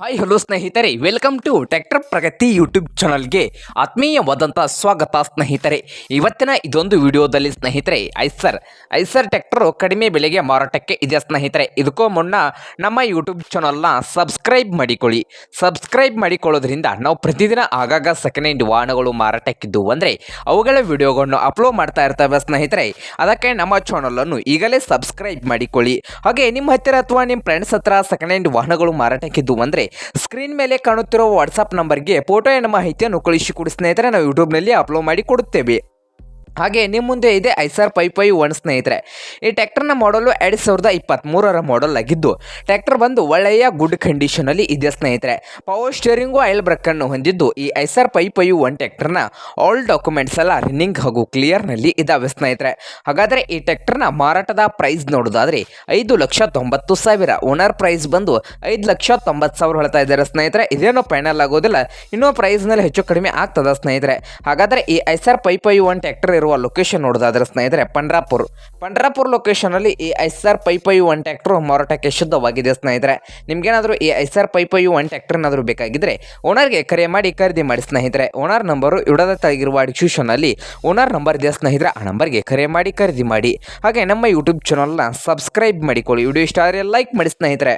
Hi hello ಸ್ನೇಹಿತರೆ. Welcome to tractor Pragati YouTube ಚಾನಲ್ಗೆ ಆತ್ಮೀಯವಾದಂಥ ಸ್ವಾಗತ, ಸ್ನೇಹಿತರೆ. ಇವತ್ತಿನ ಇದೊಂದು ವಿಡಿಯೋದಲ್ಲಿ, ಸ್ನೇಹಿತರೆ ಐಸರ್ ಐಸರ್ ಟ್ರ್ಯಾಕ್ಟರು ಕಡಿಮೆ ಬೆಲೆಗೆ ಮಾರಾಟಕ್ಕೆ ಇದೆ, ಸ್ನೇಹಿತರೆ. ಇದಕ್ಕೂ ಮುನ್ನ ನಮ್ಮ ಯೂಟ್ಯೂಬ್ ಚಾನಲ್ನ ಸಬ್ಸ್ಕ್ರೈಬ್ ಮಾಡಿಕೊಳ್ಳಿ. ಸಬ್ಸ್ಕ್ರೈಬ್ ಮಾಡಿಕೊಳ್ಳೋದ್ರಿಂದ ನಾವು ಪ್ರತಿದಿನ ಆಗಾಗ ಸೆಕೆಂಡ್ ಹ್ಯಾಂಡ್ ವಾಹನಗಳು ಮಾರಾಟಕ್ಕಿದ್ದು. ಅಂದರೆ ಅವುಗಳ ವಿಡಿಯೋಗಳನ್ನು ಅಪ್ಲೋಡ್ ಮಾಡ್ತಾ ಇರ್ತವೆ, ಸ್ನೇಹಿತರೆ. ಅದಕ್ಕೆ ನಮ್ಮ ಚಾನಲನ್ನು ಈಗಲೇ ಸಬ್ಸ್ಕ್ರೈಬ್ ಮಾಡಿಕೊಳ್ಳಿ. ಹಾಗೆ ನಿಮ್ಮ ಹತ್ತಿರ ಅಥವಾ ನಿಮ್ಮ ಫ್ರೆಂಡ್ಸ್ ಹತ್ರ ಸೆಕೆಂಡ್ ಹ್ಯಾಂಡ್ ವಾಹನಗಳು ಮಾರಾಟಕ್ಕಿದ್ದು ಅಂದರೆ ಸ್ಕ್ರೀನ್ ಮೇಲೆ ಕಾಣುತ್ತಿರುವ ವಾಟ್ಸಪ್ ನಂಬರ್ಗೆ ಫೋಟೋ ಎನ್ನ ಮಾಹಿತಿಯನ್ನು ಕಳುಹಿಸಿಕೊಡಿ ಸ್ನೇಹಿತರೆ, ನಾವು ಯೂಟ್ಯೂಬ್ನಲ್ಲಿ ಅಪ್ಲೋಡ್ ಮಾಡಿ ಕೊಡುತ್ತೇವೆ. ಹಾಗೆ ನಿಮ್ಮ ಮುಂದೆ ಇದೆ ಐಸರ್ ಪೈ ಪೈ ಒನ್ ಸ್ನೇಹಿತರೆ. ಈ ಟ್ರ್ಯಾಕ್ಟರ್ನ ಮಾಡಲು ಎರಡು ಸಾವಿರದ ಇಪ್ಪತ್ತ್ಮೂರರ ಮಾಡಲ್ ಆಗಿದ್ದು, ಟ್ರ್ಯಾಕ್ಟರ್ ಬಂದು ಒಳ್ಳೆಯ ಗುಡ್ ಕಂಡೀಷನಲ್ಲಿ ಇದೆ ಸ್ನೇಹಿತರೆ. ಪವರ್ ಸ್ಟೇರಿಂಗು ಆಯಿಲ್ ಬ್ರೇಕನ್ನು ಹೊಂದಿದ್ದು, ಈ ಐಸರ್ ಪೈ ಪೈ ಒನ್ ಟ್ರ್ಯಾಕ್ಟರ್ನ ಆಲ್ ಡಾಕ್ಯುಮೆಂಟ್ಸ್ ಎಲ್ಲ ರನ್ನಿಂಗ್ ಹಾಗೂ ಕ್ಲಿಯರ್ನಲ್ಲಿ ಇದ್ದಾವೆ ಸ್ನೇಹಿತರೆ. ಹಾಗಾದರೆ ಈ ಟ್ರ್ಯಾಕ್ಟರ್ನ ಮಾರಾಟದ ಪ್ರೈಸ್ ನೋಡೋದಾದರೆ ಐದು ಲಕ್ಷ ತೊಂಬತ್ತು ಸಾವಿರ. ಓನರ್ ಪ್ರೈಸ್ ಬಂದು ಐದು ಲಕ್ಷ ತೊಂಬತ್ತು ಸಾವಿರ ಹೇಳ್ತಾ ಇದ್ದಾರೆ ಸ್ನೇಹಿತರೆ. ಇದೇನೋ ಫೈನಲ್ ಆಗೋದಿಲ್ಲ, ಇನ್ನೂ ಪ್ರೈಸ್ನಲ್ಲಿ ಹೆಚ್ಚು ಕಡಿಮೆ ಆಗ್ತದೆ ಸ್ನೇಹಿತರೆ. ಹಾಗಾದರೆ ಈ Eicher five five one tractor ಇರುವ ಲೊಕೇಶನ್ ನೋಡೋದಾದ್ರೆ ಸ್ನೇಹಿತರೆ, ಪಂಡ್ರಾಪುರ್. ಪಂಡ್ರಾಪುರ್ ಲೊಕೇಶನಲ್ಲಿ ಈ Eicher five five one tractor ಮಾರಾಟಕ್ಕೆ ಶುದ್ಧವಾಗಿದೆ ಸ್ನೇಹಿತರೆ. ನಿಮ್ಗೇನಾದರೂ ಈ Eicher five five one tractor ಏನಾದರೂ ಬೇಕಾಗಿದ್ದರೆ ಓನರ್ಗೆ ಕರೆ ಮಾಡಿ ಖರೀದಿ ಮಾಡಿ ಸ್ನೇಹಿತರೆ. ಓನರ್ ನಂಬರು ಇಡದ ತೆಗಿರುವ ಡಿಸ್ಕ್ರಿಪ್ಷನಲ್ಲಿ ಓನರ್ ನಂಬರ್ ಇದೆ ಸ್ನೇಹಿತರೆ. ಆ ನಂಬರ್ಗೆ ಕರೆ ಮಾಡಿ ಖರೀದಿ ಮಾಡಿ. ಹಾಗೆ ನಮ್ಮ ಯೂಟ್ಯೂಬ್ ಚಾನಲ್ನ ಸಬ್ಸ್ಕ್ರೈಬ್ ಮಾಡಿಕೊಳ್ಳಿ. ವಿಡಿಯೋ ಇಷ್ಟ ಆದರೆ ಲೈಕ್ ಮಾಡಿ ಸ್ನೇಹಿತರೆ.